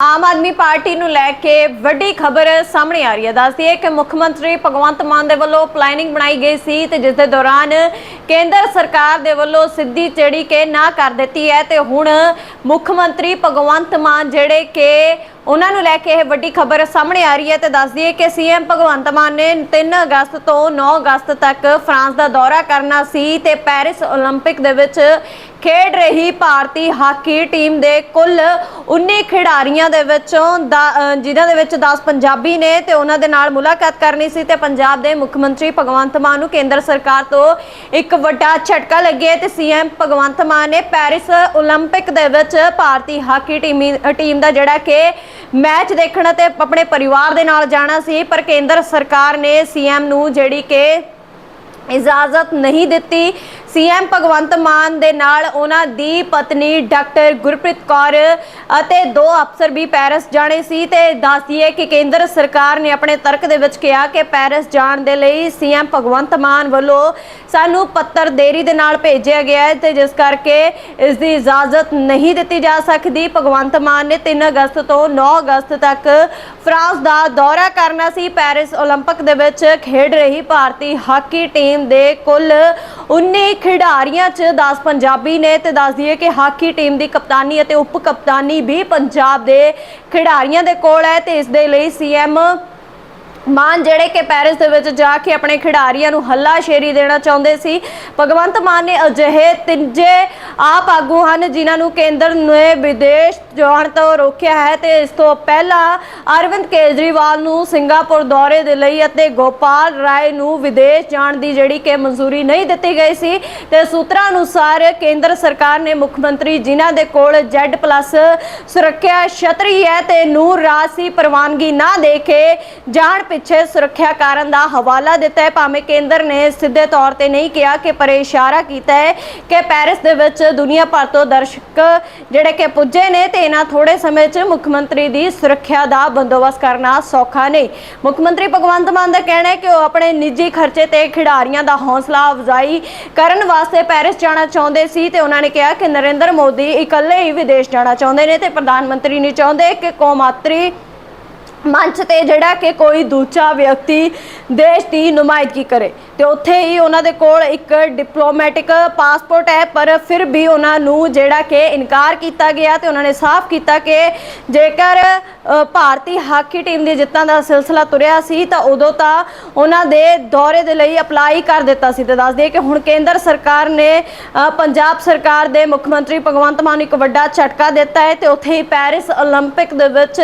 Aam Aadmi party ਨੂੰ ਲੈ ਕੇ ਵੱਡੀ ਖਬਰ ਸਾਹਮਣੇ ਆ ਰਹੀ ਹੈ ਦੱਸਦੀ ਹੈ ਕਿ ਮੁੱਖ ਮੰਤਰੀ ਭਗਵੰਤ ਮਾਨ ਦੇ ਵੱਲੋਂ ਪਲੈਨਿੰਗ ਬਣਾਈ ਗਈ ਸੀ ਤੇ ਜਿਸ ਦੇ ਦੌਰਾਨ ਕੇਂਦਰ ਸਰਕਾਰ ਦੇ ਵੱਲੋਂ ਸਿੱਧੀ ਚੜੀ ਕੇ ਨਾ ਕਰ ਦਿੱਤੀ ਹੈ ਤੇ ਹੁਣ ਮੁੱਖ ਮੰਤਰੀ ਭਗਵੰਤ ਮਾਨ ਜਿਹੜੇ ਕਿ ਉਹਨਾਂ ਨੂੰ ਲੈ ਕੇ ਇਹ ਵੱਡੀ ਖਬਰ ਸਾਹਮਣੇ ਆ ਰਹੀ ਹੈ ਤੇ ਦੱਸਦੀ ਹੈ ਕਿ ਸੀਐਮ ਭਗਵੰਤ ਮਾਨ ਨੇ 3 ਅਗਸਤ ਤੋਂ 9 ਅਗਸਤ ਤੱਕ ਫਰਾਂਸ ਦਾ ਦੌਰਾ ਕਰਨਾ ਸੀ ਤੇ ਪੈਰਿਸ 올림픽 ਦੇ ਵਿੱਚ ਖੇਡ ਰਹੀ ਭਾਰਤੀ ਹਾਕੀ ਟੀਮ ਦੇ ਕੁੱਲ 19 ਖਿਡਾਰੀਆਂ ਦੇ ਵਿੱਚੋਂ ਦਾ- ਅ, ਜਿਨ੍ਹਾਂ ਦੇ ਵਿੱਚ 10 ਪੰਜਾਬੀ ਨੇ ਤੇ ਉਹਨਾਂ ਦੇ ਨਾਲ ਮੁਲਾਕਾਤ ਕਰਨੀ ਸੀ ਤੇ ਪੰਜਾਬ ਦੇ ਮੁੱਖ ਮੰਤਰੀ ਭਗਵੰਤ ਮਾਨ ਨੂੰ ਕੇਂਦਰ ਸਰਕਾਰ ਤੋਂ ਇੱਕ ਵੱਡਾ ਝਟਕਾ ਲੱਗਿਆ ਤੇ ਸੀਐਮ ਭਗਵੰਤ ਮਾਨ ਨੇ ਪੈਰਿਸ 올림픽 ਦੇ ਵਿੱਚ ਭਾਰਤੀ ਹਾਕੀ ਟੀਮੀ ਟੀਮ ਦਾ ਜਿਹੜਾ ਕਿ ਮੈਚ ਦੇਖਣ ਤੇ ਆਪਣੇ ਪਰਿਵਾਰ ਦੇ ਨਾਲ ਜਾਣਾ ਸੀ ਪਰ ਕੇਂਦਰ ਸਰਕਾਰ ਨੇ ਸੀਐਮ ਨੂੰ ਜਿਹੜੀ ਕਿ ਇਜਾਜ਼ਤ ਨਹੀਂ ਦਿੱਤੀ ਸੀਐਮ ਭਗਵੰਤ ਮਾਨ ਦੇ ਨਾਲ ਉਹਨਾਂ ਦੀ ਪਤਨੀ ਡਾਕਟਰ ਗੁਰਪ੍ਰੀਤ ਕੌਰ ਅਤੇ ਦੋ ਅਫਸਰ ਵੀ ਪੈਰਿਸ ਜਾਣੇ ਸੀ ਤੇ ਦੱਸਦੀਏ ਕਿ ਕੇਂਦਰ ਸਰਕਾਰ ਨੇ ਆਪਣੇ ਤਰਕ ਦੇ ਵਿੱਚ ਕਿਹਾ ਕਿ ਪੈਰਿਸ ਜਾਣ ਦੇ ਲਈ ਸੀਐਮ ਭਗਵੰਤ ਮਾਨ ਵੱਲੋਂ ਸਾਨੂੰ ਪੱਤਰ ਦੇਰੀ ਦੇ ਨਾਲ ਭੇਜਿਆ ਗਿਆ ਹੈ ਤੇ ਜਿਸ ਕਰਕੇ ਇਸ ਦੀ ਇਜਾਜ਼ਤ ਨਹੀਂ ਦਿੱਤੀ ਜਾ ਸਕਦੀ ਭਗਵੰਤ ਮਾਨ ਨੇ 3 ਅਗਸਤ ਤੋਂ 9 ਅਗਸਤ ਤੱਕ ਫਰਾਂਸ ਦਾ ਦੌਰਾ ਕਰਨਾ ਸੀ ਪੈਰਿਸ 올림픽 ਦੇ ਵਿੱਚ ਖੇਡ ਰਹੀ ਭਾਰਤੀ ਹਾਕੀ ਟੀਮ ਦੇ ਕੁੱਲ 19 ਖਿਡਾਰੀਆਂ 'ਚ 10 ਪੰਜਾਬੀ ਨੇ ਤੇ ਦੱਸ ਦਈਏ ਕਿ ਹਾਕੀ ਟੀਮ ਦੀ ਕਪਤਾਨੀ ਅਤੇ ਉਪ ਕਪਤਾਨੀ ਵੀ ਪੰਜਾਬ ਦੇ ਖਿਡਾਰੀਆਂ ਦੇ ਕੋਲ ਹੈ ਤੇ ਇਸ ਦੇ ਲਈ ਸੀਐਮ ਮਾਨ ਜਿਹੜੇ ਕਿ ਪੈਰਿਸ ਦੇ ਵਿੱਚ ਜਾ ਕੇ ਆਪਣੇ ਖਿਡਾਰੀਆਂ ਨੂੰ ਹੱਲਾ ਸ਼ੇਰੀ ਦੇਣਾ ਚਾਹੁੰਦੇ ਸੀ। ਭਗਵੰਤ ਮਾਨ ਨੇ ਅਜਿਹੇ ਤਿੰਜੇ ਆਪ ਆਗੂ ਹਨ ਜਿਨ੍ਹਾਂ ਨੂੰ ਕੇਂਦਰ ਨੇ ਵਿਦੇਸ਼ ਜਾਣ ਤੋਂ ਰੋਕਿਆ ਹੈ ਤੇ ਇਸ ਤੋਂ ਪਹਿਲਾਂ ਅਰਵਿੰਦ ਕੇਜਰੀਵਾਲ ਨੂੰ ਸਿੰਗਾਪੁਰ ਦੌਰੇ ਦੇ ਲਈ ਅਤੇ ਗੋਪਾਲ ਰਾਏ ਨੂੰ ਵਿਦੇਸ਼ ਜਾਣ ਦੀ ਜਿਹੜੀ ਕਿ ਮਨਜ਼ੂਰੀ ਨਹੀਂ ਦਿੱਤੀ ਗਈ ਸੀ ਤੇ ਸੂਤਰਾਂ ਅਨੁਸਾਰ ਕੇਂਦਰ ਸਰਕਾਰ ਨੇ ਮੁੱਖ ਮੰਤਰੀ ਜਿਨ੍ਹਾਂ ਦੇ ਕੋਲ Z+ ਸੁਰੱਖਿਆ ਛਤਰੀ ਹੈ ਤੇ ਨੂਰ ਰਾਸੀ ਪ੍ਰਵਾਨਗੀ ਨਾ ਦੇ ਕੇ ਜਾਣ ਪਿੱਛੇ ਸੁਰੱਖਿਆ ਕਾਰਨ ਦਾ ਹਵਾਲਾ ਦਿੱਤਾ ਹੈ। ਭਾਵੇਂ ਕੇਂਦਰ ਨੇ ਸਿੱਧੇ ਤੌਰ ਤੇ ਨਹੀਂ ਕਿਹਾ ਕਿ ਪਰ ਇਸ਼ਾਰਾ ਕੀਤਾ ਹੈ ਕਿ ਪੈਰਿਸ ਦੇ ਵਿੱਚ ਦੁਨੀਆ ਭਰ ਤੋਂ ਦਰਸ਼ਕ ਜਿਹੜੇ ਕਿ ਪੁੱਜੇ ਨੇ ਤੇ ਇਹਨਾਂ ਥੋੜੇ ਸਮੇਂ 'ਚ ਮੁੱਖ ਮੰਤਰੀ ਦੀ ਸੁਰੱਖਿਆ ਦਾ ਬੰਦੋਬਸਤ ਕਰਨਾ ਸੌਖਾ ਨਹੀਂ। ਮੁੱਖ ਮੰਤਰੀ ਭਗਵੰਤ ਮਾਨ ਦਾ ਕਹਿਣਾ ਹੈ ਕਿ ਉਹ ਆਪਣੇ ਨਿੱਜੀ ਖਰਚੇ ਤੇ ਖਿਡਾਰੀਆਂ ਦਾ ਹੌਸਲਾ ਅਫਜ਼ਾਈ ਕਰਨ ਵਾਸਤੇ ਪੈਰਿਸ ਜਾਣਾ ਚਾਹੁੰਦੇ ਸੀ ਤੇ ਉਹਨਾਂ ਨੇ ਕਿਹਾ ਕਿ ਨਰਿੰਦਰ ਮੋਦੀ ਇਕੱਲੇ ਹੀ ਵਿਦੇਸ਼ ਜਾਣਾ ਚਾਹੁੰਦੇ ਨੇ ਤੇ ਪ੍ਰਧਾਨ ਮੰਤਰੀ ਨਹੀਂ ਚਾਹੁੰਦੇ ਕਿ ਕੌਮਾਤਰੀ ਮੰਚ ਤੇ ਜਿਹੜਾ ਕਿ ਕੋਈ ਦੂਜਾ ਵਿਅਕਤੀ ਦੇਸ਼ ਦੀ ਨੁਮਾਇੰਦਗੀ ਕਰੇ ਤੇ ਉੱਥੇ ਹੀ ਉਹਨਾਂ ਦੇ ਕੋਲ ਇੱਕ ਡਿਪਲੋਮੈਟਿਕ ਪਾਸਪੋਰਟ ਹੈ ਪਰ ਫਿਰ ਵੀ ਉਹਨਾਂ ਨੂੰ ਜਿਹੜਾ ਕਿ ਇਨਕਾਰ ਕੀਤਾ ਗਿਆ ਤੇ ਉਹਨਾਂ ਨੇ ਸਾਫ਼ ਕੀਤਾ ਕਿ ਜੇਕਰ ਅ, ਭਾਰਤੀ ਹਾਕੀ ਟੀਮ ਦੀ ਜਿੱਤਾਂ ਦਾ ਸਿਲਸਿਲਾ ਤੁਰਿਆ ਸੀ ਤਾਂ ਉਦੋਂ ਤਾਂ ਉਹਨਾਂ ਦੇ ਦੌਰੇ ਦੇ ਲਈ ਅਪਲਾਈ ਕਰ ਦਿੱਤਾ ਸੀ ਤੇ ਦੱਸ ਦਈਏ ਕਿ ਹੁਣ ਕੇਂਦਰ ਸਰਕਾਰ ਨੇ ਅ, ਪੰਜਾਬ ਸਰਕਾਰ ਦੇ ਮੁੱਖ ਮੰਤਰੀ ਭਗਵੰਤ ਮਾਨ ਨੂੰ ਇੱਕ ਵੱਡਾ ਝਟਕਾ ਦਿੱਤਾ ਹੈ ਤੇ ਉੱਥੇ ਹੀ ਪੈਰਿਸ 올림픽 ਦੇ ਵਿੱਚ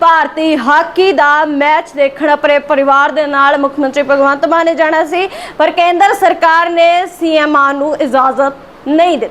ਭਾਰਤੀ ਹਾਕੀ ਦਾ ਮੈਚ ਦੇਖਣ ਆਪਣੇ ਪਰਿਵਾਰ ਦੇ ਨਾਲ ਮੁੱਖ ਮੰਤਰੀ ਭਗਵੰਤ ਮਾਨ ਨੇ ਜਾਣਾ ਸੀ, ਪਰ ਕੇਂਦਰ ਸਰਕਾਰ ਨੇ ਸੀਐਮ ਨੂੰ ਇਜਾਜ਼ਤ ਨਹੀਂ ਦਿੱਤੀ।